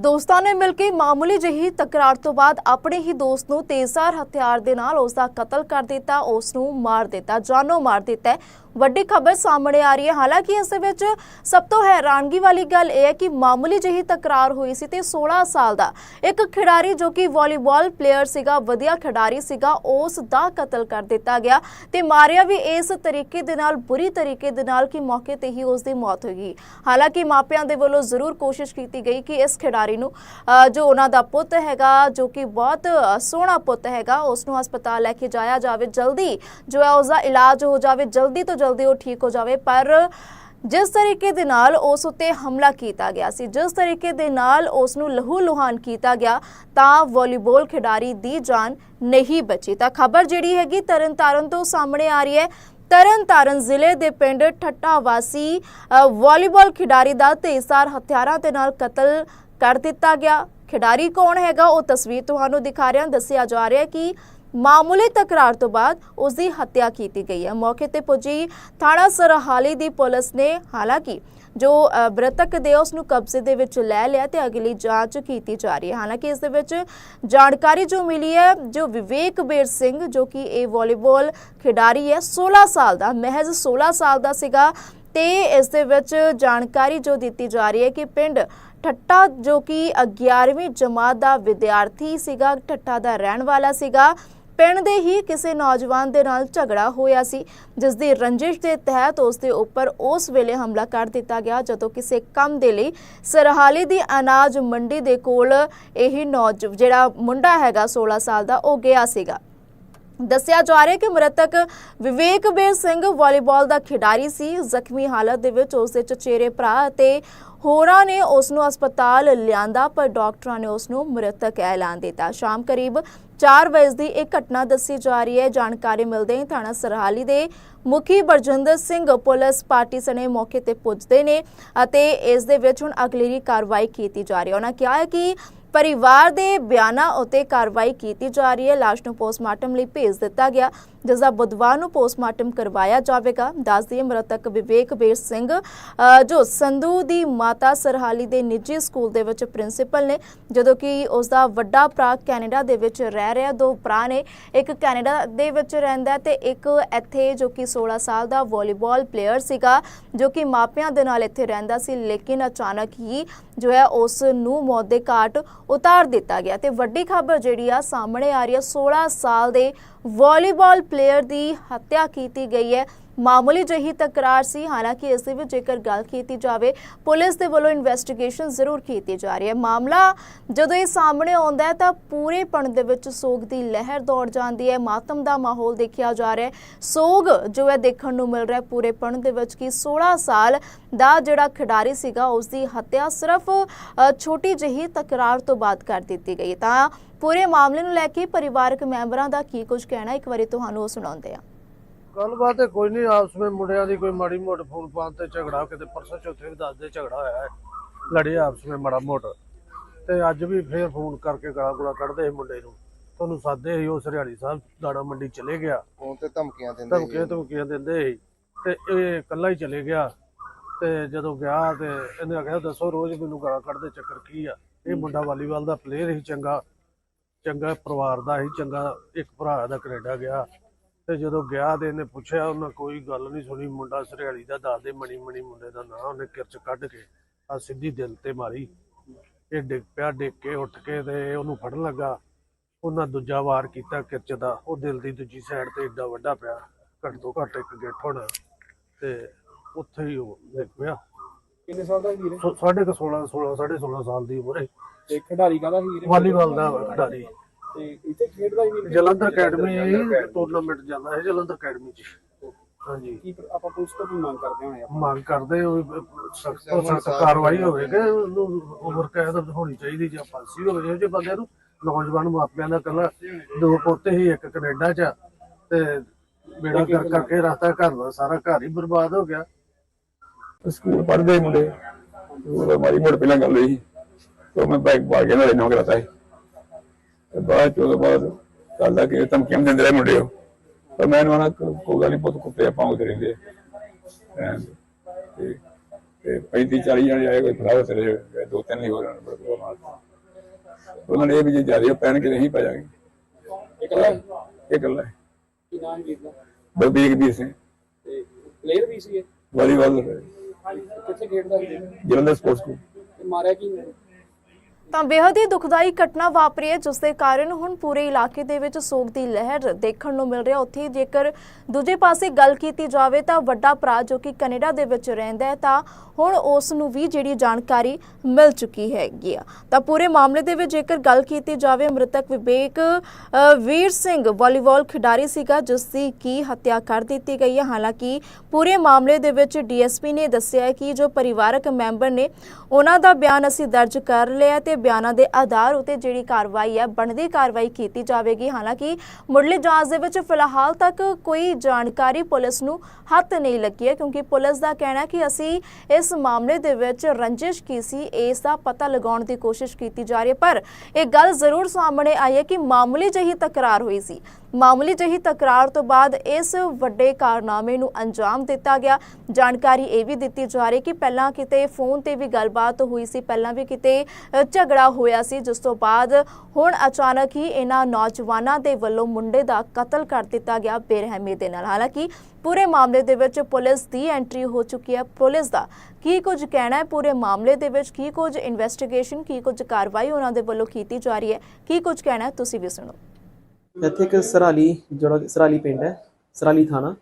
ਦੋਸਤਾਂ ਨੇ ਮਿਲ ਕੇ ਮਾਮੂਲੀ ਜਿਹੀ ਤਕਰਾਰ ਤੋਂ ਬਾਅਦ ਆਪਣੇ ਹੀ ਦੋਸਤ ਨੂੰ ਤੇਜ਼ਾਰ ਹਥਿਆਰ ਦੇ ਨਾਲ ਉਸ ਦਾ ਕਤਲ ਕਰ ਦਿੱਤਾ ਉਸ ਨੂੰ ਮਾਰ ਦਿੱਤਾ, ਜਾਨੋਂ ਮਾਰ ਦਿੱਤਾ ਵੱਡੀ ਖਬਰ ਸਾਹਮਣੇ ਆ ਰਹੀ ਹੈ। ਹਾਲਾਂਕਿ ਇਸ ਦੇ ਵਿੱਚ ਸਭ ਤੋਂ ਹੈਰਾਨਗੀ ਵਾਲੀ ਗੱਲ ਇਹ ਹੈ ਕਿ ਮਾਮੂਲੀ ਜਿਹੀ ਤਕਰਾਰ ਹੋਈ ਸੀ ਤੇ 16 ਸਾਲ ਦਾ ਇੱਕ ਖਿਡਾਰੀ ਜੋ ਕਿ ਵਾਲੀਬਾਲ ਪਲੇਅਰ ਸੀਗਾ ਵਧੀਆ ਖਿਡਾਰੀ ਸੀਗਾ ਉਸ ਦਾ ਕਤਲ ਕਰ ਦਿੱਤਾ ਗਿਆ ਤੇ ਮਾਰਿਆ ਵੀ ਇਸ ਤਰੀਕੇ ਦੇ ਨਾਲ ਬੁਰੀ ਤਰੀਕੇ ਦੇ ਨਾਲ ਕਿ ਮੌਕੇ ਤੇ ਹੀ ਉਸ ਦੀ ਮੌਤ ਹੋ ਗਈ। ਹਾਲਾਂਕਿ ਮਾਪਿਆਂ ਦੇ ਵੱਲੋਂ ਜ਼ਰੂਰ ਕੋਸ਼ਿਸ਼ ਕੀਤੀ ਗਈ ਕਿ ਇਸ ਖਿਡਾਰੀ ਨੂੰ ਅ, ਜੋ ਉਹਨਾਂ ਦਾ ਪੁੱਤ ਹੈਗਾ ਜੋ ਕਿ ਬਹੁਤ ਸੋਹਣਾ ਪੁੱਤ ਹੈਗਾ ਉਸ ਨੂੰ ਹਸਪਤਾਲ ਲੈ ਕੇ ਜਾਇਆ ਜਾਵੇ। ਜਲਦੀ ਜੋ ਹੈ ਉਸ ਦਾ ਇਲਾਜ ਹੋ ਜਾਵੇ ਜਲਦੀ ਤੋਂ ਜਲਦੀ ਉਹ ਠੀਕ ਹੋ ਜਾਵੇ, ਪਰ ਜਿਸ ਤਰੀਕੇ ਦੇ ਨਾਲ ਉਸ ਉੱਤੇ ਹਮਲਾ ਕੀਤਾ ਗਿਆ ਸੀ, ਜਿਸ ਤਰੀਕੇ ਦੇ ਨਾਲ ਉਸ ਨੂੰ ਲਹੂ ਲੁਹਾਨ ਕੀਤਾ ਗਿਆ, ਤਾਂ ਵਾਲੀਬਾਲ ਖਿਡਾਰੀ ਦੀ ਜਾਨ ਨਹੀਂ ਬਚੀ। ਤਾਂ ਖਬਰ ਜਿਹੜੀ ਹੈਗੀ ਤਰਨਤਾਰਨ ਤੋਂ ਸਾਹਮਣੇ ਆ ਰਹੀ ਹੈ। ਤਰਨਤਾਰਨ ਜ਼ਿਲ੍ਹੇ ਦੇ ਪਿੰਡ ਠੱਟਾ ਵਾਸੀ ਵਾਲੀਬਾਲ ਖਿਡਾਰੀ ਦਾ ਤੇਜ਼ਧਾਰ ਹਥਿਆਰਾਂ ਦੇ ਨਾਲ ਕਤਲ ਕਰ ਦਿੱਤਾ ਗਿਆ। ਖਿਡਾਰੀ ਕੌਣ ਹੈਗਾ ਉਹ ਤਸਵੀਰ ਤੁਹਾਨੂੰ ਦਿਖਾ ਰਿਹਾ, ਦੱਸਿਆ ਜਾ ਰਿਹਾ ਕਿ ਮਾਮੂਲੀ ਤਕਰਾਰ ਤੋਂ ਬਾਅਦ ਉਸ ਦੀ ਹੱਤਿਆ ਕੀਤੀ ਗਈ ਹੈ। ਮੌਕੇ ਤੇ ਪੁੱਜੀ ਥਾਣਾ ਸਰਹਾਲੀ ਦੀ ਪੁਲਿਸ ਨੇ ਹਾਲਾਂਕਿ ਜੋ ਮ੍ਰਿਤਕ ਦੇ ਉਸ ਨੂੰ ਕਬਜ਼ੇ ਦੇ ਵਿੱਚ ਲੈ ਲਿਆ ਤੇ ਅਗਲੀ ਜਾਂਚ ਕੀਤੀ ਜਾ ਰਹੀ ਹੈ। ਹਾਲਾਂਕਿ ਇਸ ਦੇ ਵਿੱਚ ਜਾਣਕਾਰੀ ਜੋ ਮਿਲੀ ਹੈ, ਜੋ ਵਿਵੇਕ ਬੇਰ ਸਿੰਘ, ਜੋ ਕਿ ਇਹ ਵਾਲੀਬਾਲ ਖਿਡਾਰੀ ਹੈ 16 ਸਾਲ ਦਾ, ਮਹਿਜ਼ 16 ਸਾਲ ਦਾ ਸੀਗਾ ਤੇ ਇਸ ਦੇ ਵਿੱਚ ਜਾਣਕਾਰੀ ਜੋ ਦਿੱਤੀ ਜਾ ਰਹੀ ਹੈ ਕਿ ਪਿੰਡ ਠੱਟਾ, ਜੋ ਕਿ 11ਵੀਂ ਜਮਾਤ ਦਾ ਵਿਦਿਆਰਥੀ ਸੀਗਾ, ਠੱਟਾ ਦਾ ਰਹਿਣ ਵਾਲਾ ਸੀਗਾ ਪਿੰਡ ਦੇ ਹੀ ਕਿਸੇ ਨੌਜਵਾਨ ਦੇ ਨਾਲ ਝਗੜਾ ਹੋਇਆ ਸੀ, ਜਿਸ ਦੀ ਰੰਜਿਸ਼ ਦੇ ਤਹਿਤ ਉਸ ਦੇ ਉੱਪਰ ਉਸ ਵੇਲੇ ਹਮਲਾ ਕਰ ਦਿੱਤਾ ਗਿਆ, ਜਦੋਂ ਕਿਸੇ ਕੰਮ ਦੇ ਲਈ ਸਰਹਾਲੀ ਦੀ ਅਨਾਜ ਮੰਡੀ ਦੇ ਕੋਲ ਇਹ ਨੌਜ, ਜਿਹੜਾ ਮੁੰਡਾ ਹੈਗਾ 16 ਸਾਲ ਦਾ, ਉਹ ਗਿਆ ਸੀਗਾ। ਦੱਸਿਆ ਜਾ ਰਿਹਾ ਕਿ ਮ੍ਰਿਤਕ ਵਿਵੇਕਬੀਰ ਸਿੰਘ ਵਾਲੀਬਾਲ ਦਾ ਖਿਡਾਰੀ ਸੀ। ਜ਼ਖਮੀ ਹਾਲਤ ਦੇ ਵਿੱਚ ਉਸ ਦੇ ਚਚੇਰੇ ਭਰਾ ਅਤੇ ਹੋਰਾਂ ਨੇ ਉਸ ਨੂੰ ਹਸਪਤਾਲ ਲਿਆਂਦਾ, ਪਰ ਡਾਕਟਰਾਂ ਨੇ ਉਸ ਨੂੰ ਮ੍ਰਿਤਕ ਐਲਾਨ ਦਿੱਤਾ। ਸ਼ਾਮ ਕਰੀਬ 4 ਵਜੇ ਦੀ ਇਹ ਘਟਨਾ ਦੱਸੀ ਜਾ ਰਹੀ ਹੈ। ਜਾਣਕਾਰੀ ਮਿਲਦੇ ਹੀ ਥਾਣਾ ਸਰਹਾਲੀ ਦੇ ਮੁਖੀ ਬਰਜਿੰਦਰ ਸਿੰਘ ਪੁਲਿਸ ਪਾਰਟੀ ਸਣੇ ਮੌਕੇ ਤੇ ਪੁੱਜਦੇ ਨੇ ਅਤੇ ਇਸ ਦੇ ਵਿੱਚ ਹੁਣ ਅਗਲੇਰੀ ਕਾਰਵਾਈ ਕੀਤੀ ਜਾ ਰਹੀ ਹੈ। ਉਹਨਾਂ ਕਿਹਾ ਹੈ ਕਿ ਪਰਿਵਾਰ ਦੇ ਬਿਆਨਾਂ ਉਤੇ ਕਾਰਵਾਈ ਕੀਤੀ ਜਾ ਰਹੀ ਹੈ। ਲਾਸ਼ ਨੂੰ ਪੋਸਟਮਾਰਟਮ ਲਈ ਭੇਜ ਦਿੱਤਾ ਗਿਆ। ਜਿਸ ਦਾ ਬੁੱਧਵਾਰ ਨੂੰ ਪੋਸਟਮਾਰਟਮ ਕਰਵਾਇਆ ਜਾਵੇਗਾ। ਦੱਸ ਦਈਏ ਮ੍ਰਿਤਕ ਵਿਵੇਕ ਬੇਰ ਸਿੰਘ ਜੋ ਸੰਧੂ ਦੀ ਮਾਤਾ ਸਰਹਾਲੀ ਦੇ ਨਿੱਜੀ ਸਕੂਲ ਦੇ ਵਿੱਚ ਪ੍ਰਿੰਸੀਪਲ ਨੇ, ਜਦੋਂ ਕਿ ਉਸ ਦਾ ਵੱਡਾ ਭਰਾ ਕੈਨੇਡਾ ਦੇ ਵਿੱਚ ਰਹਿ ਰਿਹਾ, ਦੋ ਭਰਾ ਨੇ। ਇੱਕ ਕੈਨੇਡਾ ਦੇ ਵਿੱਚ ਰਹਿੰਦਾ ਹੈ ਤੇ ਇੱਕ ਇੱਥੇ ਜੋ ਕਿ 16 ਸਾਲ ਦਾ ਵਾਲੀਬਾਲ ਪਲੇਅਰ ਸੀਗਾ, ਜੋ ਕਿ ਮਾਪਿਆਂ ਦੇ ਨਾਲ ਇੱਥੇ ਰਹਿੰਦਾ ਸੀ, ਲੇਕਿਨ ਅਚਾਨਕ ਹੀ ਜੋ ਹੈ, ਉਸ ਨੂੰ ਮੌਤ ਦੇ ਘਾਟ ਉਤਾਰ ਦਿੱਤਾ ਗਿਆ ਤੇ ਵੱਡੀ ਖਬਰ ਜਿਹੜੀ ਆ, ਸਾਹਮਣੇ ਆ ਰਹੀ ਹੈ 16 ਸਾਲ ਦੇ ਵਾਲੀਬਾਲ ਪਲੇਅਰ ਦੀ ਹੱਤਿਆ ਕੀਤੀ ਗਈ ਹੈ। ਮਾਮੂਲੀ ਜਿਹੀ ਤਕਰਾਰ ਸੀ। ਹਾਲਾਂਕਿ ਇਸ ਦੇ ਵਿੱਚ ਜੇਕਰ ਗੱਲ ਕੀਤੀ ਜਾਵੇ, ਪੁਲਿਸ ਦੇ ਵੱਲੋਂ ਇਨਵੈਸਟੀਗੇਸ਼ਨ ਜ਼ਰੂਰ ਕੀਤੀ ਜਾ ਰਹੀ ਹੈ। ਮਾਮਲਾ ਜਦੋਂ ਇਹ ਸਾਹਮਣੇ ਆਉਂਦਾ ਹੈ, ਤਾਂ ਪੂਰੇ ਪਿੰਡ ਦੇ ਵਿੱਚ ਸੋਗ ਦੀ ਲਹਿਰ ਦੌੜ ਜਾਂਦੀ ਹੈ। ਮਾਤਮ ਦਾ ਮਾਹੌਲ ਦੇਖਿਆ ਜਾ ਰਿਹਾ ਹੈ। ਸੋਗ ਜੋ ਹੈ ਦੇਖਣ ਨੂੰ ਮਿਲ ਰਿਹਾ ਹੈ ਪੂਰੇ ਪਿੰਡ ਦੇ ਵਿੱਚ ਕਿ 16 ਸਾਲ ਦਾ ਜਿਹੜਾ ਖਿਡਾਰੀ ਸੀਗਾ ਉਸ ਦੀ ਹੱਤਿਆ ਸਿਰਫ ਛੋਟੀ ਜਿਹੀ ਤਕਰਾਰ ਤੋਂ ਬਾਅਦ ਕਰ ਦਿੱਤੀ ਗਈ। ਤਾਂ ਪੂਰੇ ਮਾਮਲੇ ਨੂੰ ਲੈ ਕੇ ਪਰਿਵਾਰਕ ਮੈਂਬਰਾਂ ਦਾ ਕੀ ਕੁਝ ਕਹਿਣਾ ਇੱਕ ਵਾਰੀ ਤੁਹਾਨੂੰ ਉਹ ਸੁਣਾਉਂਦੇ ਆ ਗੱਲਬਾਤ ਤੇ ਕੋਈ ਨਹੀਂ ਆਪਸ ਵਿੱਚ ਮੁੰਡਿਆਂ ਦੀ ਕੋਈ ਮਾੜੀ ਮੋਟ ਫੋਨ ਪਾਣ ਤੇ ਝਗੜਾ ਕਿਤੇ ਪਰਸੋਂ ਚੌਥੇ ਵੀ ਦੱਸਦੇ ਝਗੜਾ ਹੋਇਆ ਹੈ। ਲੜੇ ਆਪਸ ਵਿੱਚ ਮਾੜਾ ਮੋਟ। ਤੇ ਅੱਜ ਵੀ ਫੇਰ ਫੋਨ ਕਰਕੇ ਗਲਾ ਗੁਲਾ ਕੱਢਦੇ ਸੀ ਮੁੰਡੇ ਨੂੰ। ਤੁਹਾਨੂੰ ਸਾਦੇ ਸੀ ਉਹ ਸਰਿਆੜੀ ਸਾਹਿਬ ਦਾਣਾ ਮੰਡੀ ਚਲੇ ਗਿਆ। ਫੋਨ ਤੇ ਧਮਕੀਆਂ ਦਿੰਦੇ ਧਮਕੀਆਂ ਧਮਕੀਆਂ ਦਿੰਦੇ ਸੀ। ਤੇ ਇਹ ਇਕੱਲਾ ਹੀ ਚਲੇ ਗਿਆ। ਤੇ ਜਦੋਂ ਗਿਆ ਤੇ ਇਹਨੇ ਆਖਿਆ ਦੱਸੋ ਰੋਜ਼ ਮੈਨੂੰ ਗਾਲਾਂ ਕੱਢਦੇ ਚੱਕਰ ਕੀ ਆ? ਇਹ ਮੁੰਡਾ ਵਾਲੀਬਾਲ ਦਾ ਪਲੇਅਰ ਸੀ ਚੰਗਾ। ਚੰਗਾ ਪਰਿਵਾਰ ਦਾ ਸੀ ਚੰਗਾ ਇੱਕ ਭਰਾ ਦਾ ਕੈਨੇਡਾ ਗਿਆ। ਤੇ ਜਦੋਂ ਗਿਆ ਤੇ ਇਹਨੇ ਪੁੱਛਿਆ ਉਹਨਾਂ ਕੋਈ ਗੱਲ ਨਹੀਂ ਸੁਣੀ। ਮੁੰਡਾ ਸਰਿਆਲੀ ਦਾ ਦੱਸਦੇ ਮਣੀ ਮਣੀ ਮੁੰਡੇ ਦਾ ਨਾਂ। ਉਹਨੇ ਕਿਰਚ ਕੱਢ ਕੇ ਆ ਸਿੱਧੀ ਦਿਲ ਤੇ ਮਾਰੀ। ਇਹ ਡਿੱਗ ਪਿਆ ਡਿੱਗ ਕੇ ਉੱਠ ਕੇ ਤੇ ਉਹਨੂੰ ਫੜਨ ਲੱਗਾ। ਉਹਨਾਂ ਦੂਜਾ ਵਾਰ ਕੀਤਾ ਕਿਰਚ ਦਾ। ਉਹ ਦਿਲ ਦੀ ਦੂਜੀ ਸਾਈਡ ਤੇ ਏਡਾ ਵੱਡਾ ਪਿਆ। ਘੱਟ ਤੋਂ ਘੱਟ ਇੱਕ ਗਿੱਠ ਹੋਣਾ। ਤੇ ਉੱਥੇ ਹੀ ਉਹ ਡਿੱਗ ਪਿਆ। ਕਿੰਨੇ ਸਾਲ ਦਾ ਵੀਰੇ ਕੁ 16 16 ਸਾਢੇ 16 ਸਾਲ ਦੀ ਉਮਰ ਹੈ। ਤੇ ਖਿਡਾਰੀ ਕਾਹਦਾ ਵੀਰੇ ਵਾਲੀਬਾਲ ਦਾ ਖਿਡਾਰੀ। ਤੇ ਇੱਥੇ ਖੇਡਦਾ ਸੀ ਵੀਰੇ ਜਲੰਧਰ ਅਕੈਡਮੀ ਟੂਰਨਾਮੈਂਟ ਜਾਂਦਾ ਹੈ ਜਲੰਧਰ ਅਕੈਡਮੀ ਚ। ਹਾਂਜੀ। ਕੀ ਆਪਾਂ ਪੁਲਿਸ ਤੋਂ ਵੀ ਮੰਗ ਕਰਦੇ ਆਪਾਂ? ਮੰਗ ਕਰਦੇ ਹੋ ਸਖਤ ਤੋਂ ਸਖਤ ਕਾਰਵਾਈ ਹੋਵੇ ਕਿ ਉਹਨੂੰ ਉਮਰ ਕੈਦ ਹੋਣੀ ਚਾਹੀਦੀ ਜਾਂ ਫਾਂਸੀ ਹੋਵੇ ਜਿਹੋ ਜਿਹੇ ਬੰਦੇ ਨੂੰ ਨੌਜਵਾਨ ਮਾਪਿਆਂ ਦਾ ਕੱਲਾ ਦੋ ਪੋਤੇ ਹੀ ਇੱਕ ਕੈਨੇਡਾ ਚ ਤੇ ਬੇੜਾ ਕਰ ਕਰਕੇ ਰਸਤਾ ਘਰ ਦਾ ਸਾਰਾ ਘਰ ਹੀ ਬਰਬਾਦ ਹੋ ਗਿਆ। ਸਕੂਲ ਪੜ੍ਹਦੇ ਮੁੰਡੇ ਉਹ ਮਾਰੀ ਮੋੜ ਪਹਿਲਾਂ ਗੱਲ ਹੋਈ ਤੇ ਮੈਂ ਬਾਈਕ ਪਾ ਕੇ ਨਾਲੇ ਨੌਕਰ ਆਤਾ ਹੈ ਤੇ ਬਾਅਦ ਚੋਂ ਬਾਅਦ ਕੱਲ ਦਾ ਕਿ ਧਮਕੀਆਂ ਦਿੰਦੇ ਰਹੇ ਮੁੰਡੇ ਉਹ। ਪਰ ਮੈਂ ਉਹਨਾਂ ਕੋਈ ਗੱਲ ਨਹੀਂ ਪੁੱਤ ਕੁੱਤੇ ਆਪਾਂ ਉਹਦੇ ਰਹਿੰਦੇ। ਤੇ ਤੇ 35 40 ਜਣੇ ਆਏ ਕੋਈ ਚਲੇ ਗਏ ਦੋ ਤਿੰਨ ਹੀ ਹੋਰ ਨੇ ਬੜੇ ਮਾਰ ਉਹਨਾਂ ਨੇ ਇਹ ਵੀ ਜੇ ਜ਼ਿਆਦਾ ਪੈਣ ਕਿ ਨਹੀਂ ਪਾਜਾਂਗੇ ਇਕੱਲਾ ਇਹ ਗੱਲ ਹੈ। ਕੀ ਨਾਮ ਹੈ ਦਾ? ਬਲਬੀਰ ਵੀਰ ਸਿੰਘ। ਤੇ ਪਲੇਅਰ ਵੀ ਸੀ ਵਾਲੀਬਾਲ ਕਿੱਥੇ ਖੇਡਦਾ ਜਲੰਧਰ ਸਪੋਰਟਸ ਸਕੂਲ। ਮਾਰਿਆ ਕੀ? ਤਾਂ ਬੇਹੱਦ ਹੀ ਦੁਖਦਾਈ ਘਟਨਾ ਵਾਪਰੀ ਹੈ, ਜਿਸ ਦੇ ਕਾਰਨ ਹੁਣ ਪੂਰੇ ਇਲਾਕੇ ਦੇ ਵਿੱਚ ਸੋਗ ਦੀ ਲਹਿਰ ਦੇਖਣ ਨੂੰ ਮਿਲ ਰਿਹਾ ਉੱਥੇ ਜੇਕਰ ਦੂਜੇ ਪਾਸੇ ਗੱਲ ਕੀਤੀ ਜਾਵੇ ਤਾਂ ਵੱਡਾ ਭਰਾ ਜੋ ਕਿ ਕੈਨੇਡਾ ਦੇ ਵਿੱਚ ਰਹਿੰਦਾ ਹੈ, ਤਾਂ ਹੁਣ ਉਸ ਨੂੰ ਵੀ ਜਿਹੜੀ ਜਾਣਕਾਰੀ ਮਿਲ ਚੁੱਕੀ ਹੈਗੀ ਆ। ਤਾਂ ਪੂਰੇ ਮਾਮਲੇ ਦੇ ਵਿੱਚ ਜੇਕਰ ਗੱਲ ਕੀਤੀ ਜਾਵੇ, ਮ੍ਰਿਤਕ ਵਿਵੇਕ ਵੀਰ ਸਿੰਘ ਵਾਲੀਬਾਲ ਖਿਡਾਰੀ ਸੀਗਾ, ਜਿਸ ਦੀ ਕੀ ਹੱਤਿਆ ਕਰ ਦਿੱਤੀ ਗਈ ਹੈ। ਹਾਲਾਂਕਿ ਪੂਰੇ ਮਾਮਲੇ ਦੇ ਵਿੱਚ ਡੀਐਸਪੀ ਨੇ ਦੱਸਿਆ ਕਿ ਜੋ ਪਰਿਵਾਰਕ ਮੈਂਬਰ ਨੇ, ਉਹਨਾਂ ਦਾ ਬਿਆਨ ਅਸੀਂ ਦਰਜ ਕਰ ਲਿਆ ਤੇ ਬਿਆਨਾਂ ਦੇ ਆਧਾਰ ਉਤੇ ਜਿਹੜੀ ਕਾਰਵਾਈ ਹੈ, ਬਣਦੀ ਕਾਰਵਾਈ ਕੀਤੀ ਜਾਵੇਗੀ। ਹਾਲਾਂਕਿ ਮੁੱਢਲੀ ਜਾਂਚ ਦੇ ਵਿੱਚ ਫਿਲਹਾਲ ਤੱਕ ਕੋਈ ਜਾਣਕਾਰੀ ਪੁਲਿਸ ਨੂੰ ਹੱਥ ਨਹੀਂ ਲੱਗੀ ਹੈ, ਕਿਉਂਕਿ ਪੁਲਿਸ ਦਾ ਕਹਿਣਾ ਕਿ ਅਸੀਂ ਇਸ ਮਾਮਲੇ ਦੇ ਵਿੱਚ ਰੰਜਿਸ਼ ਕੀ ਸੀ, ਇਸ ਦਾ ਪਤਾ ਲਗਾਉਣ ਦੀ ਕੋਸ਼ਿਸ਼ ਕੀਤੀ ਜਾ ਰਹੀ ਹੈ। ਪਰ ਇਹ ਗੱਲ ਜ਼ਰੂਰ ਸਾਹਮਣੇ ਆਈ ਹੈ ਕਿ ਮਾਮੂਲੀ ਜਿਹੀ ਤਕਰਾਰ ਹੋਈ ਸੀ। ਮਾਮੂਲੀ ਜਿਹੀ ਤਕਰਾਰ ਤੋਂ ਬਾਅਦ ਇਸ ਵੱਡੇ ਕਾਰਨਾਮੇ ਨੂੰ ਅੰਜਾਮ ਦਿੱਤਾ ਗਿਆ। ਜਾਣਕਾਰੀ ਇਹ ਵੀ ਦਿੱਤੀ ਜਾ ਰਹੀ ਕਿ ਪਹਿਲਾਂ ਕਿਤੇ ਫੋਨ ਤੇ ਵੀ ਗੱਲਬਾਤ ਹੋਈ ਸੀ, ਪਹਿਲਾਂ ਵੀ ਕਿਤੇ ਝਗੜਾ ਹੋਇਆ ਸੀ। ਜਿਸ ਤੋਂ ਬਾਅਦ ਹੁਣ ਅਚਾਨਕ ਹੀ ਇਹਨਾਂ ਨੌਜਵਾਨਾਂ ਦੇ ਵੱਲੋਂ ਮੁੰਡੇ ਦਾ ਕਤਲ ਕਰ ਦਿੱਤਾ ਗਿਆ ਬੇਰਹਿਮੀ ਦੇ ਨਾਲ। ਹਾਲਾਂਕਿ ਪੂਰੇ ਮਾਮਲੇ ਦੇ ਵਿੱਚ ਪੁਲਿਸ ਦੀ ਐਂਟਰੀ ਹੋ ਚੁੱਕੀ ਹੈ। ਪੁਲਿਸ ਦਾ ਕੀ ਕੁਝ ਕਹਿਣਾ ਹੈ? ਪੂਰੇ ਮਾਮਲੇ ਦੇ ਵਿੱਚ ਕੀ ਕੁਝ ਇਨਵੈਸਟੀਗੇਸ਼ਨ ਕੀ ਕੁਝ ਕਾਰਵਾਈ ਉਹਨਾਂ ਦੇ ਵੱਲੋਂ ਕੀਤੀ ਜਾ ਰਹੀ ਹੈ? ਕੀ ਕੁਝ ਕਹਿਣਾ ਤੁਸੀਂ ਵੀ ਸੁਣੋ। ਇੱਥੇ ਇੱਕ ਸਰਾਲੀ ਜਿਹੜਾ ਸਰਾਲੀ ਪਿੰਡ ਹੈ ਸਰਾਲੀ ਥਾਣਾ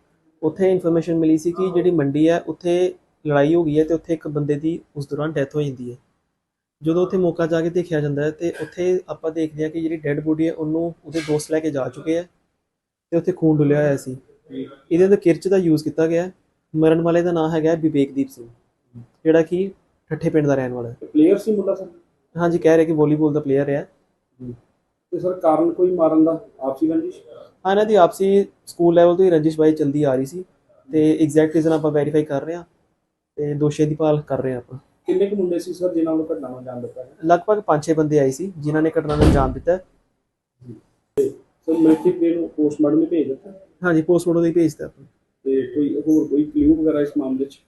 ਉੱਥੇ ਇਨਫੋਰਮੇਸ਼ਨ ਮਿਲੀ ਸੀ ਕਿ ਜਿਹੜੀ ਮੰਡੀ ਹੈ ਉੱਥੇ ਲੜਾਈ ਹੋ ਗਈ ਹੈ ਤੇ ਉੱਥੇ ਇੱਕ ਬੰਦੇ ਦੀ ਉਸ ਦੌਰਾਨ ਡੈਥ ਹੋ ਜਾਂਦੀ ਹੈ। ਜਦੋਂ ਉੱਥੇ ਮੌਕਾ ਜਾ ਕੇ ਦੇਖਿਆ ਜਾਂਦਾ ਹੈ ਤੇ ਉੱਥੇ ਆਪਾਂ ਦੇਖਦੇ ਹਾਂ ਕਿ ਜਿਹੜੀ ਡੈੱਡ ਬੋਡੀ ਹੈ ਉਹਨੂੰ ਉਹਦੇ ਦੋਸਤ ਲੈ ਕੇ ਜਾ ਚੁੱਕੇ ਆ ਤੇ ਉੱਥੇ ਖੂਨ ਡੁੱਲਿਆ ਹੋਇਆ ਸੀ। ਇਹਦੇ ਅੰਦਰ ਕਿਰਚ ਦਾ ਯੂਜ਼ ਕੀਤਾ ਗਿਆ ਹੈ। ਮਰਨ ਵਾਲੇ ਦਾ ਨਾਮ ਹੈਗਾ ਹੈ ਵਿਵੇਕਦੀਪ ਸਿੰਘ ਜਿਹੜਾ ਕਿ ਠੱਠੇ ਪਿੰਡ ਦਾ ਰਹਿਣ ਵਾਲਾ ਹੈ। ਪਲੇਅਰ ਸੀ ਮੁੰਡਾ ਸਰ? ਹਾਂਜੀ ਕਹਿ ਰਹੇ ਕਿ ਵਾਲੀਬਾਲ ਦਾ ਪਲੇਅਰ ਹੈ ਤੇ ਸਰ ਕਾਰਨ ਕੋਈ ਮਾਰਨ ਦਾ ਆਪਸੀ ਰੰਜਿਸ਼? ਹਾਂ ਇਹਨਾਂ ਦੀ ਆਪਸੀ ਸਕੂਲ ਲੈਵਲ ਤੋਂ ਹੀ ਰੰਜਿਸ਼ ਬਾਈ ਚਲਦੀ ਆ ਰਹੀ ਸੀ ਤੇ ਐਗਜ਼ੈਕਟ ਰੀਜ਼ਨ ਆਪਾਂ ਵੈਰੀਫਾਈ ਕਰ ਰਹੇ ਹਾਂ ਤੇ ਦੋਸ਼ੀ ਦੀ ਭਾਲ ਕਰ ਰਹੇ ਆਪਾਂ। ਕਿੰਨੇ ਕੁ ਮੁੰਡੇ ਸੀ ਸਰ ਜਿਨ੍ਹਾਂ ਨੂੰ ਘਟਨਾ ਨੂੰ ਅੰਜਾਮ ਦਿੱਤਾ ਹੈ ਲਗਭਗ 5-6 ਬੰਦੇ ਆਏ ਸੀ ਜਿਨ੍ਹਾਂ ਨੇ ਘਟਨਾ ਨੂੰ ਅੰਜਾਮ ਦਿੱਤਾ। ਸਰ ਮ੍ਰਿਤਕ ਦੇ ਨੂੰ ਪੋਸਟਮਾਰਟਮ ਲਈ ਭੇਜ ਦਿੱਤਾ? ਹਾਂਜੀ ਪੋਸਟਮਾਰਟਮ ਦੀ ਭੇਜਤਾ ਆਪਾਂ। ਤੇ ਕੋਈ ਹੋਰ ਕੋਈ ਕਲੂ ਵਗੈਰਾ ਇਸ ਮਾਮਲੇ 'ਚ?